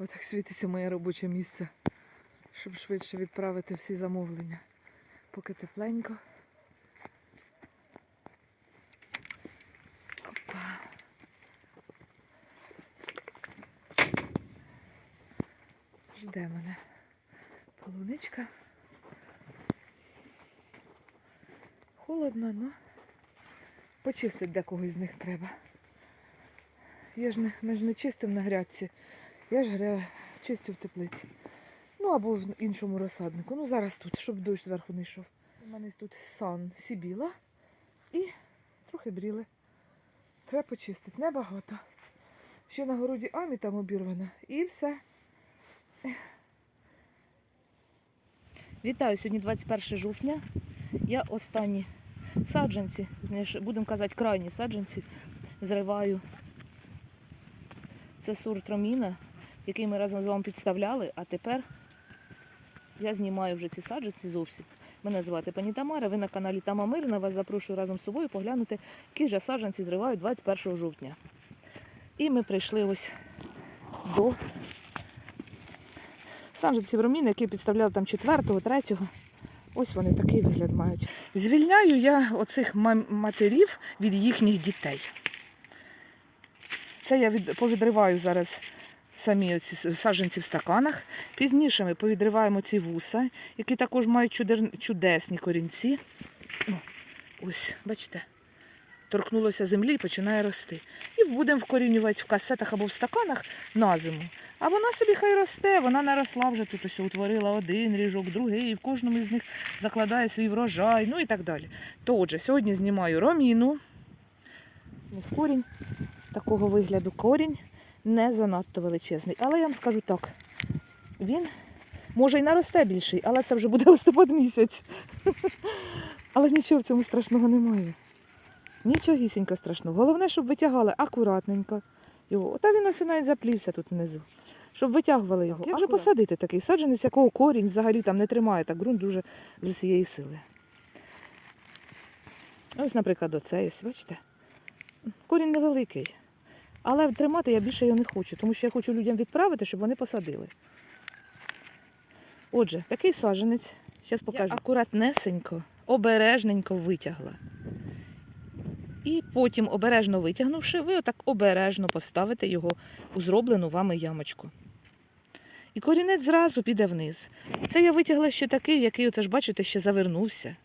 Отак світиться моє робоче місце, щоб швидше відправити всі замовлення. Поки тепленько. Опа. Жде мене полуничка. Холодно, ну почистити декого з них треба. Я ж не, ми ж не чистимо на грядці. Я ж гря чистю в теплиці. Ну або в іншому розсаднику. Ну зараз тут, щоб дощ зверху не йшов. У мене тут сан сібіла і трохи бріли. Треба почистити. Небагато. Ще на городі амі там обірвана. І все. Вітаю, сьогодні 21 жовтня. Я останні саджанці, будемо казати, крайні саджанці зриваю. Це сорт Роміна, який ми разом з вами підставляли, а тепер я знімаю вже ці саджанці зовсім. Мене звати пані Тамара, ви на каналі Тама Мирна. Вас запрошую разом з собою поглянути, які ж саджанці зриваю 21 жовтня. І ми прийшли ось до саджанців Роміна, які підставляли там 4-го, 3-го. Ось вони такий вигляд мають. Звільняю я оцих матерів від їхніх дітей. Це я від, повідриваю зараз самі оці саджанці в стаканах. Пізніше ми повідриваємо ці вуса, які також мають чудесні корінці. О, ось, бачите, торкнулося землі і починає рости. І будемо вкорінювати в касетах або в стаканах на зиму. А вона собі хай росте, вона наросла вже тут ось утворила один ріжок, другий, і в кожному із них закладає свій врожай, ну і так далі. То отже, сьогодні знімаю роміну. Корінь такого вигляду. Корінь не занадто величезний. Але я вам скажу так, він може й наросте більший, але це вже буде листопад місяць. Але нічого в цьому страшного немає. Нічогісінько страшного. Головне, щоб витягали акуратненько його. Та він ось навіть заплівся тут внизу. Щоб витягували його. Як же посадити такий саджанець, якого корінь взагалі там не тримає, так ґрунт дуже з усієї сили. Ось, наприклад, оцей ось, бачите? Корінь невеликий. Але тримати я більше його не хочу, тому що я хочу людям відправити, щоб вони посадили. Отже, такий саджанець, зараз покажу. Я акуратнесенько, обережненько витягла. І потім, обережно витягнувши, ви отак обережно поставите його у зроблену вами ямочку. І корінець зразу піде вниз. Це я витягла ще такий, який, оце ж бачите, ще завернувся.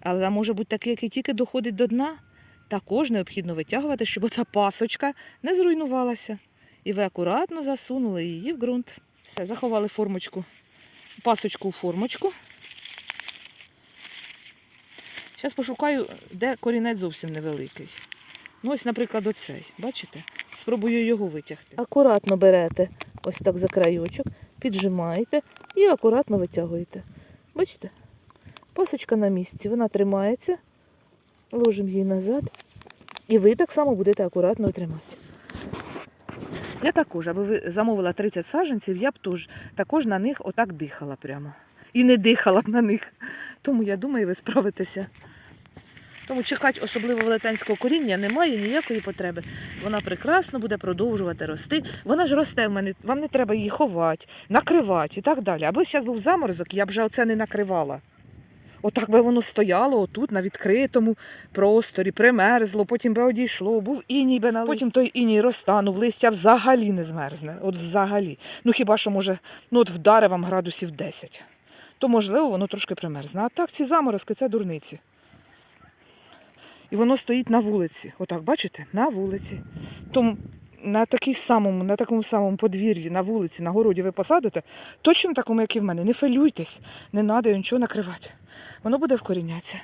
Але може бути такий, який тільки доходить до дна. Також необхідно витягувати, щоб оця пасочка не зруйнувалася. І ви акуратно засунули її в ґрунт. Все, заховали формочку, пасочку у формочку. Зараз пошукаю, де корінець зовсім невеликий. Ну, ось, наприклад, оцей. Бачите? Спробую його витягти. Акуратно берете ось так за краючок, піджимаєте і акуратно витягуєте. Бачите? Пасочка на місці, вона тримається. Ложимо її назад. І ви так само будете акуратно тримати. Я також, аби ви замовила 30 саджанців, я б тож, також на них отак дихала прямо. І не дихала б на них. Тому я думаю, ви справитеся. Тому чекати особливо велетенського коріння немає ніякої потреби. Вона прекрасно буде продовжувати рости. Вона ж росте в мене, вам не треба її ховати, накривати і так далі. Аби зараз був заморозок, я б вже оце не накривала. Отак би воно стояло отут на відкритому просторі, примерзло, потім би одійшло, був іній би на потім той іній розтанув, листя взагалі не змерзне. От взагалі. Ну хіба що може, ну от вдари вам градусів 10. То можливо воно трошки примерзне. А так ці заморозки це дурниці. І воно стоїть на вулиці. Отак, бачите? На вулиці. Тому на, такій самому, на такому самому подвір'ї, на вулиці, на городі ви посадите, точно такому, як і в мене. Не фелюйтесь, не треба нічого накривати. Воно буде вкорінятися.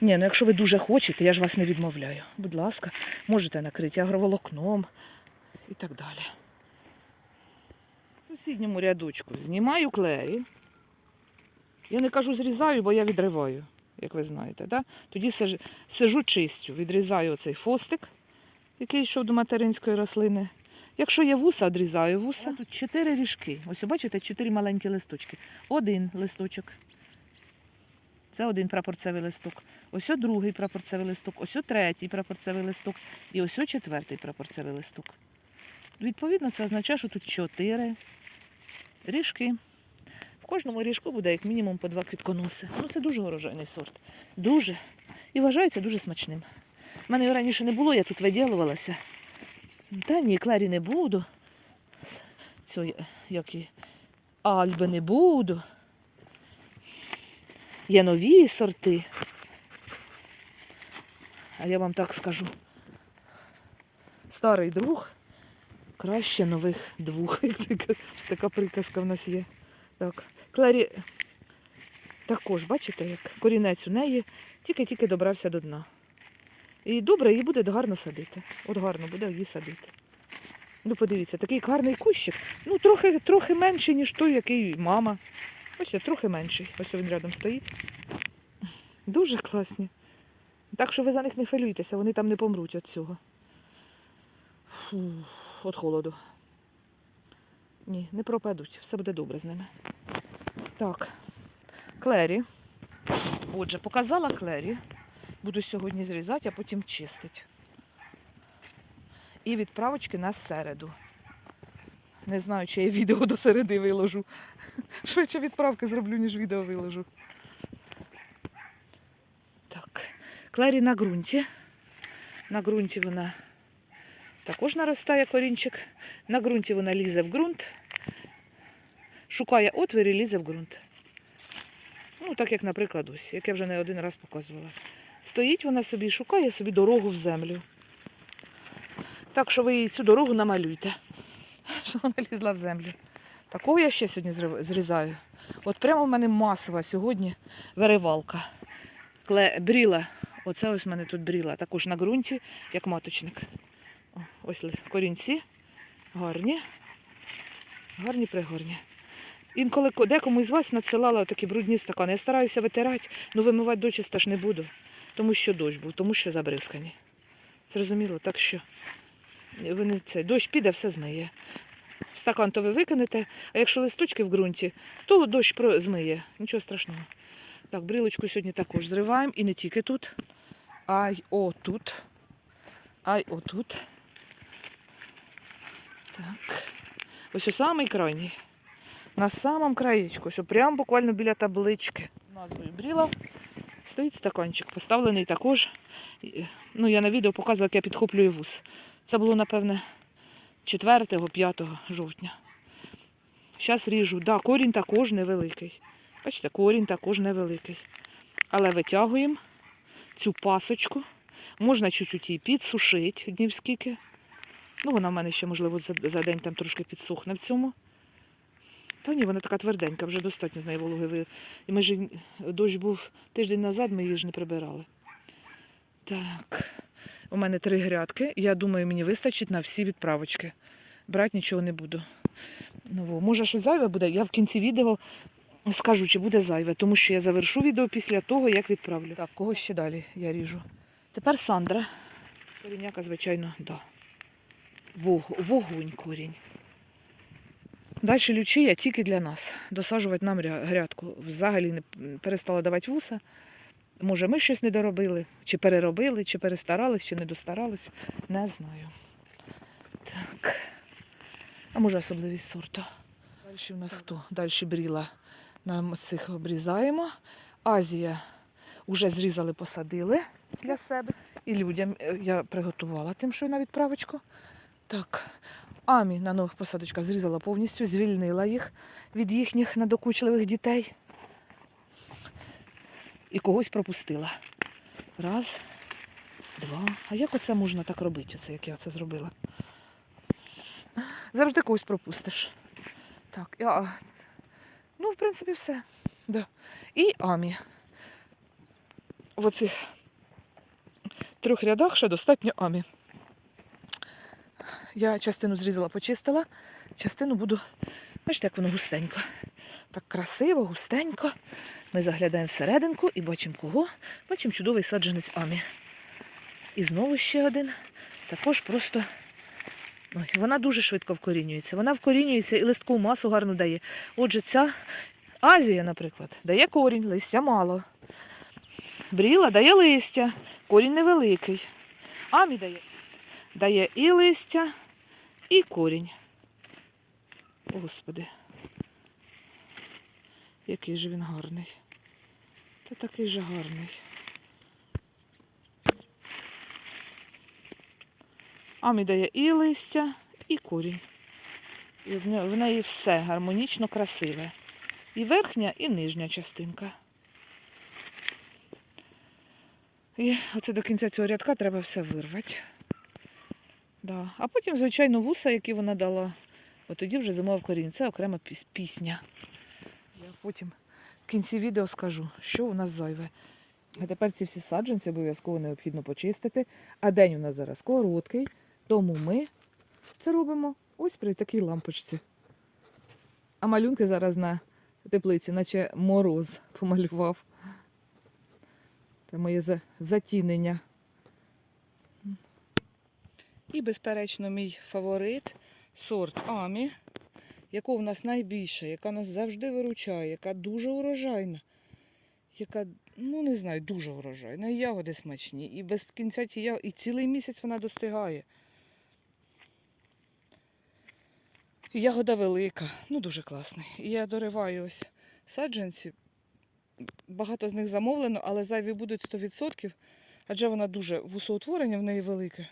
Ні, ну якщо ви дуже хочете, я ж вас не відмовляю. Будь ласка, можете накрити агроволокном і так далі. В сусідньому рядочку знімаю клеї. Я не кажу зрізаю, бо я відриваю, як ви знаєте. Да? Тоді сижу чистю, відрізаю оцей фостик, який йшов до материнської рослини. Якщо є вуса, відрізаю вуса. Тут чотири ріжки. Ось бачите, чотири маленькі листочки. Один листочок. Це один прапорцевий листок. Ось другий прапорцевий листок, ось третій прапорцевий листок і ось четвертий прапорцевий листок. Відповідно, це означає, що тут чотири ріжки. В кожному ріжку буде як мінімум по два квітконоси. Ну, це дуже урожайний сорт. Дуже. І вважається дуже смачним. У мене його раніше не було, я тут виділувалася. Та ні, клері не буду. Цього, як і альби не буду. Є нові сорти. А я вам так скажу. Старий друг краще нових двох. Така, приказка в нас є. Так. Клері також, бачите, як корінець у неї тільки-тільки добрався до дна. І добре, її буде гарно садити. От гарно буде її садити. Ну, подивіться, такий гарний кущик. Ну, трохи, трохи менший, ніж той, який мама. Бачите, трохи менший. Ось він рядом стоїть. Дуже класні. Так що ви за них не хвилюйтеся, вони там не помруть від цього. Фу, от холоду. Ні, не пропадуть, все буде добре з ними. Так, клері. Отже, показала клері. Буду сьогодні зрізати, а потім чистити. І відправочки на середу. Не знаю, чи я відео до середи виложу. Швидше відправки зроблю, ніж відео виложу. Так, клері на ґрунті. На ґрунті вона також наростає корінчик. На ґрунті вона лізе в ґрунт, шукає отвір і лізе в ґрунт. Ну, так як, наприклад, ось, як я вже не один раз показувала. Стоїть вона собі, шукає собі дорогу в землю. Так що ви їй цю дорогу намалюйте, щоб вона лізла в землю. Такого я ще сьогодні зрізаю. От прямо в мене масова сьогодні виривалка. Кле... Бріла. Оце ось в мене тут бріла. Також на ґрунті, як маточник. Ось корінці. Гарні. Гарні пригорні. Інколи декому із вас надсилала такі брудні стакани. Я стараюся витирати, але вимивати дочиста ж не буду. Тому що дощ був, тому що забризкані. Зрозуміло, так що ви не це, дощ піде, все змиє. Стакан то ви викинете, а якщо листочки в ґрунті, то дощ змиє. Нічого страшного. Так, брілочку сьогодні також зриваємо. І не тільки тут, а й отут. А й отут. Так. Ось у самий крайній. На самому краєчку, ось прямо буквально біля таблички. Назвою бріла. Стоїть стаканчик, поставлений також. Ну, я на відео показувала, як я підхоплюю вуз. Це було, напевне, 4-5 жовтня. Зараз ріжу. Да, корінь також невеликий. Бачите, корінь також невеликий. Але витягуємо цю пасочку. Можна чуть-чуть її підсушити днів скільки. Ну, вона в мене ще, можливо, за, день там трошки підсохне в цьому. Та ні, вона така тверденька, вже достатньо з неї вологи. І ми ж дощ був тиждень назад, ми її ж не прибирали. Так, у мене три грядки. Я думаю, мені вистачить на всі відправочки. Брати нічого не буду. Ну, може, щось зайве буде. Я в кінці відео скажу, чи буде зайве, тому що я завершу відео після того, як відправлю. Так, кого ще далі я ріжу. Тепер Сандра. Коріняка, звичайно, да. Вогонь корінь. Далі лючия тільки для нас. Досаджувати нам грядку. Взагалі не перестала давати вуса. Може, ми щось не доробили, чи переробили, чи перестарались, чи не достарались. Не знаю. Так. А може особливість сорту. Далі в нас хто? Далі бріла. Нам цих обрізаємо. Азія вже зрізали, посадили для себе. І людям е, я приготувала тим, що на відправочку. Так. Амі на нових посадочках зрізала повністю, звільнила їх від їхніх надокучливих дітей. І когось пропустила. Раз, два. А як оце можна так робити, оце, як я це зробила? Завжди когось пропустиш. Так, я... ну, в принципі, все. Да. І Амі. В оцих трьох рядах ще достатньо Амі. Я частину зрізала, почистила, частину буду. Бачите, як воно густенько. Так красиво, густенько. Ми заглядаємо всерединку і бачимо кого. Бачимо чудовий саджанець Амі. І знову ще один. Також просто. Ой, вона дуже швидко вкорінюється. Вона вкорінюється і листкову масу гарну дає. Отже, ця Азія, наприклад, дає корінь, листя мало. Бріла дає листя, корінь невеликий. Амі дає, дає і листя, і корінь. Господи. Який же він гарний. Та такий же гарний. Амі дає і листя, і корінь. І в неї все гармонічно красиве. І верхня, і нижня частинка. І оце до кінця цього рядка треба все вирвати. Да. А потім, звичайно, вуса, які вона дала. От тоді вже зимова корінь. Це окрема піс- пісня. Я потім в кінці відео скажу, що у нас зайве. А тепер ці всі саджанці обов'язково необхідно почистити. А день у нас зараз короткий, тому ми це робимо ось при такій лампочці. А малюнки зараз на теплиці, наче мороз помалював. Це моє затінення. І, безперечно, мій фаворит сорт Амі, якого в нас найбільше, яка нас завжди виручає, яка дуже урожайна, яка, ну не знаю, дуже урожайна. І ягоди смачні. І без кінця ті ягоди, і цілий місяць вона достигає. І ягода велика, ну дуже класний. І я дориваю ось саджанці. Багато з них замовлено, але зайві будуть 100%, адже вона дуже вусоутворення в неї велике.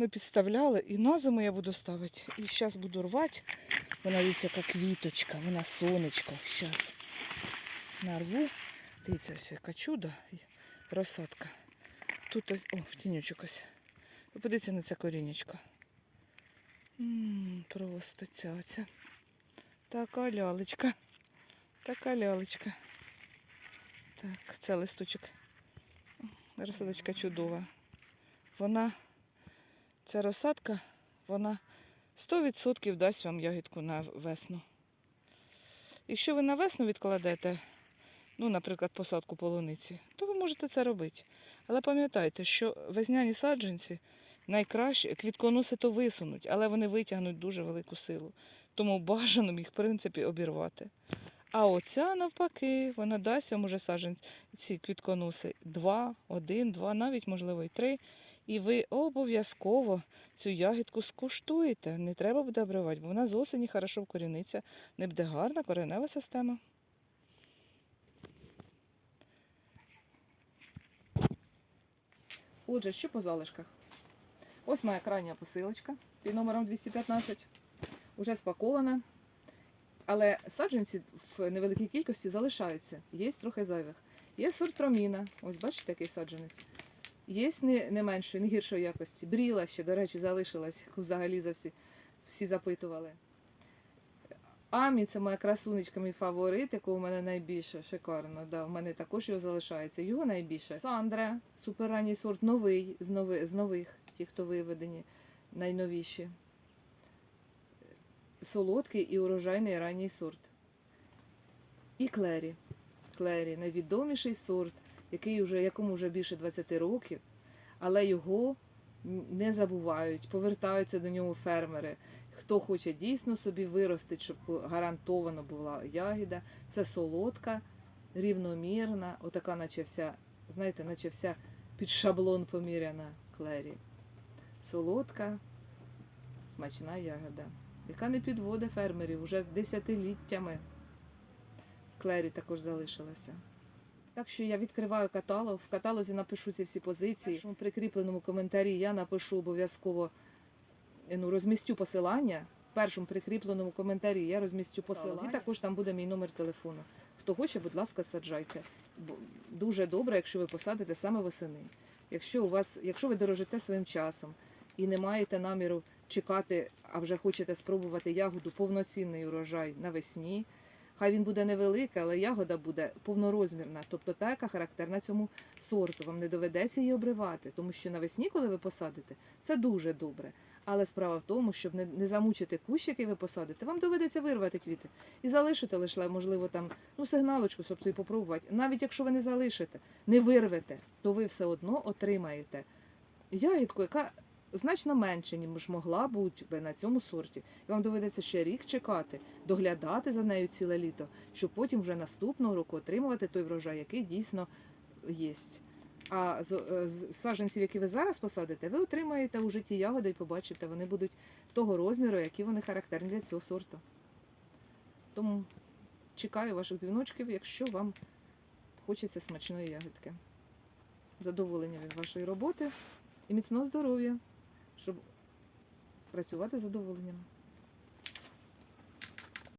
Ми підставляли і на зиму я буду ставити. І зараз буду рвати. Вона дивіться, яка квіточка, вона сонечко. Зараз нарву. Дивіться, ось яка чудо. Розсадка. Тут ось, о, в тінючок ось. Ви подивіться на це корінечко. М, Просто цяця. Така лялечка. Така лялечка. Так, це листочок. Розсадочка чудова. Вона, ця розсадка, вона 100% дасть вам ягідку на весну. Якщо ви на весну відкладете, ну, наприклад, посадку полуниці, то ви можете це робити. Але пам'ятайте, що весняні саджанці найкраще квітконоси то висунуть, але вони витягнуть дуже велику силу. Тому бажано їх, в принципі, обірвати. А оця навпаки, вона дасть вам уже саджанці, ці квітконоси два, один, два, навіть можливо і три. І ви обов'язково цю ягідку скуштуєте. Не треба буде обривати, бо вона з осені хорошо вкоріниться. Не буде гарна коренева система. Отже, що по залишках? Ось моя крайня посилочка під номером 215. Уже спакована. Але саджанці в невеликій кількості залишаються. Є трохи зайвих. Є сорт роміна. Ось бачите, який саджанець. Є не, не меншої, не гіршої якості. Бріла ще, до речі, залишилась, яку взагалі за всі, всі запитували. Амі це моя красунечка, мій фаворит, якого в мене найбільше. Шикарно. Да, в мене також його залишається. Його найбільше. Сандра, суперранній сорт, новий, з, нови, з нових, ті, хто виведені, найновіші. Солодкий і урожайний ранній сорт. І клері. Клері найвідоміший сорт, який уже, якому вже більше 20 років, але його не забувають, повертаються до нього фермери. Хто хоче дійсно собі виростити, щоб гарантовано була ягіда, це солодка, рівномірна, отака, наче вся, знаєте, наче вся під шаблон поміряна клері. Солодка, смачна ягода, яка не підводить фермерів уже десятиліттями. Клері також залишилася. Так що я відкриваю каталог. В каталозі напишу ці всі позиції. В першому прикріпленому коментарі я напишу обов'язково, е, ну, розмістю посилання. В першому прикріпленому коментарі я розмістю посилання. І також там буде мій номер телефону. Хто хоче, будь ласка, саджайте. Бо Дуже добре, якщо ви посадите саме восени. Якщо у вас, якщо ви дорожите своїм часом і не маєте наміру чекати, а вже хочете спробувати ягоду повноцінний урожай навесні. Хай він буде невеликий, але ягода буде повнорозмірна, тобто та, яка характерна цьому сорту. Вам не доведеться її обривати, тому що навесні, коли ви посадите, це дуже добре. Але справа в тому, щоб не, не замучити кущ, який ви посадите, вам доведеться вирвати квіти і залишити лише, можливо, там ну, сигналочку, тобто і попробувати. Навіть якщо ви не залишите, не вирвете, то ви все одно отримаєте ягідку, яка значно менше, ніж могла бути на цьому сорті. І вам доведеться ще рік чекати, доглядати за нею ціле літо, щоб потім вже наступного року отримувати той врожай, який дійсно є. А з, е, з саджанців, які ви зараз посадите, ви отримаєте уже ті ягоди і побачите, вони будуть того розміру, які вони характерні для цього сорту. Тому чекаю ваших дзвіночків, якщо вам хочеться смачної ягідки. Задоволення від вашої роботи і міцного здоров'я, щоб працювати з задоволенням.